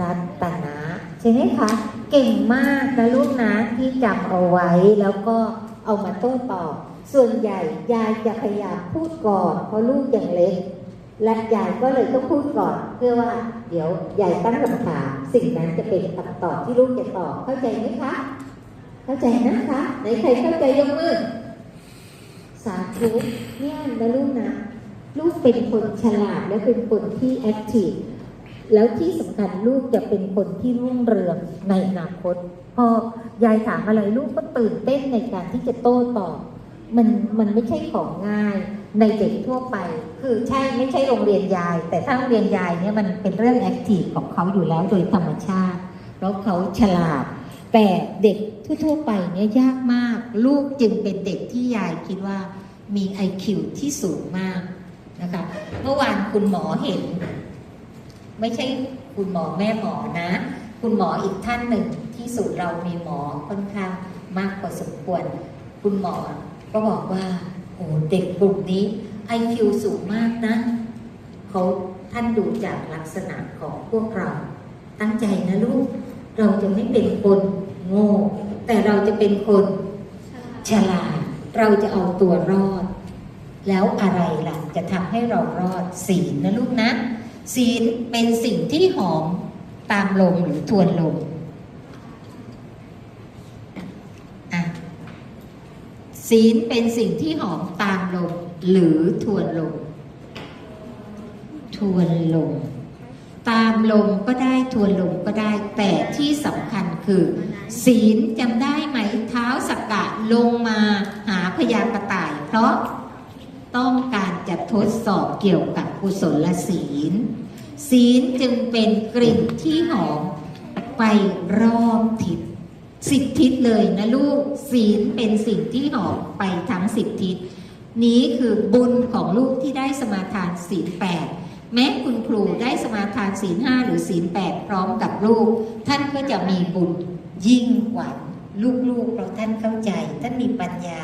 รัตนะใช่ไหมคะ เก่งมากนะลูกนะที่จำเอาไว้แล้วก็เอามาโต้ตอบ ส่วนใหญ่ยายจะพยายามพูดก่อนเพราะลูกยังเล็ก และยายก็เลยต้องพูดก่อน เพื่อว่า เดี๋ยวยายตั้งคำถามสิ่งนั้นจะเป็นคำตอบที่ลูกจะตอบเข้าใจไหมคะ เข้าใจนะคะไหนใครเข้าใจยกมือสาธุเนี่ยนะลูกนะลูกเป็นคนฉลาดและเป็นคนที่แอคทีฟ แล้วที่สำคัญลูกจะเป็นคนที่รุ่งเรืองในอนาคต พอยายถามอะไรลูกก็ตื่นเต้นในการที่จะโต้ตอบมันมันไม่ใช่ของง่ายในเด็กทั่วไป คือใช่ไม่ใช่โรงเรียนยาย แต่ถ้าโรงเรียนยายเนี่ยมันเป็นเรื่องแอคทีฟของเขาอยู่แล้วโดยธรรมชาติเพราะเขาฉลาด แต่เด็กทั่วๆไปเนี่ยยากมาก ลูกจึงเป็นเด็กที่ยายคิดว่ามี IQ ที่สูงมากนะคะเมื่อวานคุณหมอเห็น ไม่ใช่คุณหมอแม่หมอนะ คุณหมออีกท่านหนึ่งที่สูตรเรามีหมอค่อนข้างมากพอสมควร คุณหมอก็บอกว่าโอ้เด็กกลุ่มนี้ IQ สูงมากนะเขาท่านดูจากลักษณะของพวกเรา ตั้งใจนะลูก เราจะไม่เป็นคนโง่ แต่เราจะเป็นคนฉลาดเราจะเอาตัวรอด แล้วอะไรล่ะจะทำให้เรารอดศีลนะลูกนะ ศีลเป็นสิ่งที่หอมตามลมหรือทวนลมศีลเป็นสิ่งที่หอมตามลมหรือทวนลม ทวนลม ตามลมก็ได้ทวนลมก็ได้ แต่ที่สำคัญคือ ศีลจำได้ไหมเท้าสักกะลงมาหาพยากระต่าย เพราะต้องการจะทดสอบเกี่ยวกับ กุศลศีล ศีลจึงเป็นกลิ่นที่หอมไปรอบทิศสิบทิศเลยนะลูก ศีลเป็นสิ่งที่หอมไปทั้งสิบทิศ นี้คือบุญของลูกที่ได้สมาทานศีลแปดแม้คุณครูได้สมาทานศีลห้าหรือศีลแปดพร้อมกับลูก ท่านก็จะมีบุญยิ่งกว่าลูกๆเพราะท่านเข้าใจ ท่านมีปัญญา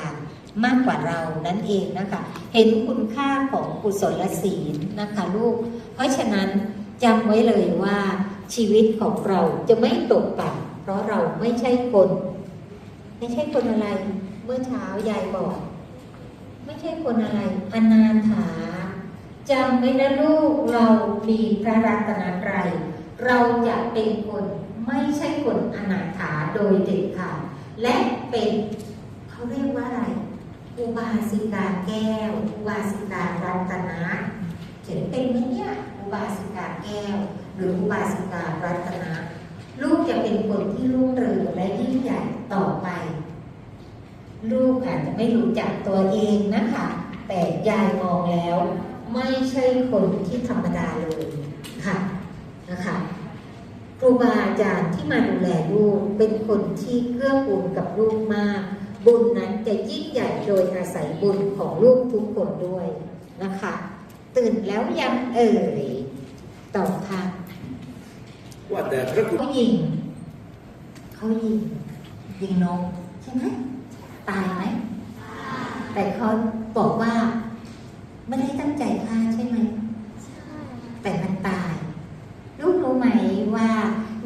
มากกว่าเรานั่นเองนะคะ เห็นคุณค่าของกุศลศีลนะคะลูก เพราะฉะนั้นจำไว้เลยว่าชีวิตของเราจะไม่ตกต่ำเพราะเราไม่ใช่คน ไม่ใช่คนอะไร เมื่อเช้ายายบอก ไม่ใช่คนอะไรอนาถาจำไว้นะลูกเรามีพระรัตนตรัยเราจะเป็นคนไม่ใช่คนอนาถาโดยเด็ดขาดและเป็นเขาเรียกว่าอะไร อุบาสิกาแก้ว อุบาสิการัตนะเขียนเป็นไหมเนี่ยอุบาสิกาแก้ว หรืออุบาสิการัตนะลูกจะเป็นคนที่รุ่งเรืองและยิ่งใหญ่ต่อไป ลูกอาจจะไม่รู้จักตัวเองนะคะ แต่ยายมองแล้ว ไม่ใช่คนที่ธรรมดาเลยค่ะนะคะครูบาอาจารย์ที่มาดูแลลูกเป็นคนที่เกื้อกูลกับลูกมาก บุญนั้นจะยิ่งใหญ่โดยอาศัยบุญของลูกทุกคนด้วยนะคะ ตื่นแล้วยังเอ่ยต่อค่ะว่าแต่พระคุณเขายิงเขายิงยิงนกใช่ไหมตายไหมแต่เขาบอกว่าไม่ได้ตั้งใจฆ่าใช่ไหมแต่มันตาย ลูกรู้ไหมว่า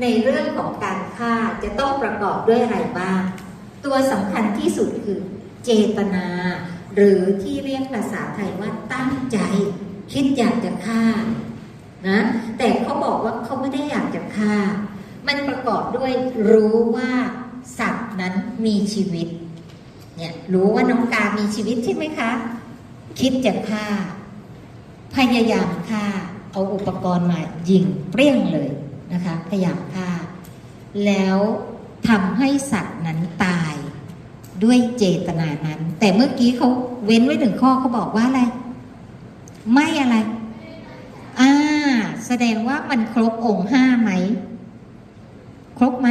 ในเรื่องของการฆ่าจะต้องประกอบด้วยอะไรบ้าง ตัวสำคัญที่สุดคือเจตนา หรือที่เรียกภาษาไทยว่าตั้งใจคิดอยากจะฆ่านะแต่เขาบอกว่าเขาไม่ได้อยากจะฆ่า มันประกอบด้วยรู้ว่าสัตว์นั้นมีชีวิตเนี่ยรู้ว่าน้องกามีชีวิตใช่ไหมคะ คิดจะฆ่า พยายามฆ่า เอาอุปกรณ์มายิงเปรี้ยงเลยนะคะ พยายามฆ่า แล้ว ทำให้สัตว์นั้นตายด้วยเจตนานั้น แต่เมื่อกี้เขาเว้นไว้หนึ่งข้อเขาบอกว่าอะไร ไม่อะไรอ่าแสดงว่ามันครบองค์ห้าไหม ครบไหม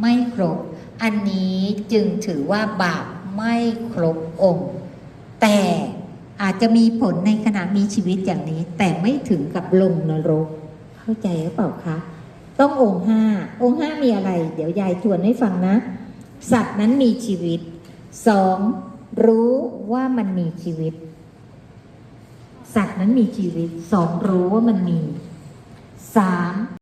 ไม่ครบ อันนี้จึงถือว่าบาปไม่ครบองค์ แต่อาจจะมีผลในขณะมีชีวิตอย่างนี้ แต่ไม่ถึงกับลงนรก เข้าใจหรือเปล่าคะ ต้ององค์ห้าองค์ห้ามีอะไร เดี๋ยวยายทวนให้ฟังนะ สัตว์นั้นมีชีวิตสองรู้ว่ามันมีชีวิต สัตว์นั้นมีชีวิตสองรู้ว่ามันมีสาม